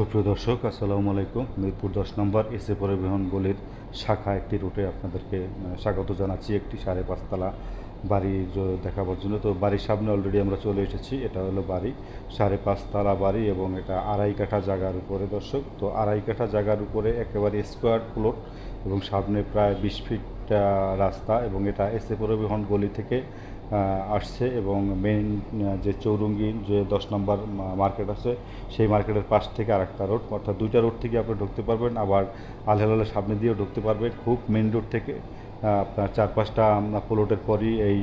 সুপ্রিয় দর্শক, আসসালামু আলাইকুম। মিরপুর দশ নম্বর এসে পরিবহন গলির শাখা একটি রুটে আপনাদেরকে স্বাগত জানাচ্ছি। একটি সাড়ে পাঁচতলা বাড়ি দেখাবার জন্য। তো বাড়ির সামনে অলরেডি আমরা চলে এসেছি। এটা হলো বাড়ি। সাড়ে পাঁচতলা বাড়ি এবং এটা আড়াই কাঠা জায়গার উপরে, দর্শক। তো আড়াই কাঠা জায়গার উপরে একেবারে স্কোয়ার প্লট এবং সামনে প্রায় বিশ ফিট রাস্তা এবং এটা এসে পরিবহন গলি থেকে আসছে এবং মেইন যে চৌরঙ্গি যে দশ নম্বর মার্কেট আছে, সেই মার্কেটের পাশ থেকে আরেকটা রোড অর্থাৎ দুইটা রোড থেকে আপনি ঢুকতে পারবেন। আবার আলহেলালের সামনে দিয়েও ঢুকতে পারবেন। খুব মেইন রোড থেকে। আপনার চার পাঁচটা প্লটের পরই এই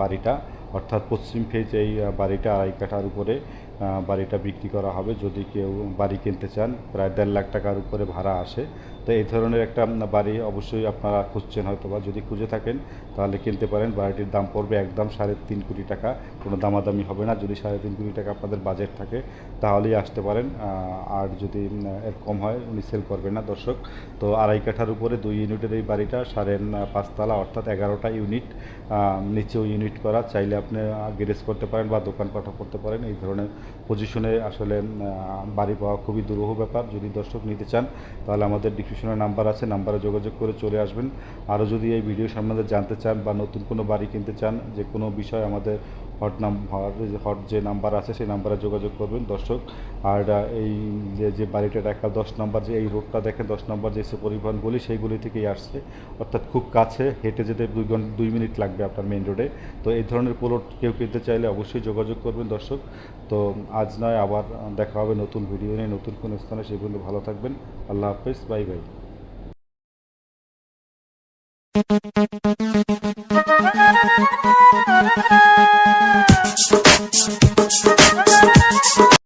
বাড়িটা। অর্থাৎ পশ্চিম ফেজ এই বাড়িটা আড়াই কাঠার উপরে বাড়িটা বিক্রি করা হবে যদি কেউ বাড়ি কিনতে চান, প্রায় দেড় লাখ টাকার উপরে ভাড়া আসে। তো এই ধরনের একটা বাড়ি অবশ্যই আপনারা খুঁজছেন হয়তো বা যদি খুঁজে থাকেন, তাহলে কিনতে পারেন। বাড়িটির দাম পড়বে একদম সাড়ে তিন কোটি টাকা। কোনো দামাদামি হবে না। যদি সাড়ে তিন কোটি টাকা আপনাদের বাজেট থাকে, তাহলেই আসতে পারেন। আর যদি এর কম হয়, উনি সেল করবেন না, দর্শক। তো আড়াই কাঠার উপরে দুই ইউনিটের এই বাড়িটা, সাড়ে পাঁচতলা অর্থাৎ এগারোটা ইউনিট নিচেও ইউনিট করা। চাইলে আপনি গ্যারেজ করতে পারেন বা দোকানপাটও করতে পারেন, এই ধরনের পজিশনে আসলে বাড়ি পাওয়া খুবই দুরূহ ব্যাপার। যদি দর্শক নিতে চান, তাহলে আমাদের ডিসক্রিপশনের নাম্বার আছে নাম্বারে যোগাযোগ করে চলে আসবেন। আরও যদি এই ভিডিও সম্বন্ধে জানতে চান বা নতুন কোনো বাড়ি কিনতে চান, যে কোনো বিষয় আমাদের হট নাম্বার হট, যে নাম্বার আছে, সেই নাম্বারে যোগাযোগ করবেন দর্শক। আর এই যে যে বাড়িটা দেখা দশ নম্বর, যে এই রোডটা দেখেন, দশ নম্বর যে সে পরিবহন বলি সেইগুলি থেকেই আসছে। অর্থাৎ খুব কাছে, হেঁটে যেতে দুই ঘণ্টা দুই মিনিট লাগবে আপনার মেইন রোডে তো এই ধরনের প্লট কেউ কিনতে চাইলে অবশ্যই যোগাযোগ করবেন দর্শক। তো আজ নয়, আবার দেখা হবে নতুন ভিডিও নিয়ে, নতুন কোনো স্থানে। পর্যন্ত ভালো থাকবেন। আল্লাহ হাফেজ, bye bye. Thank you. Thank.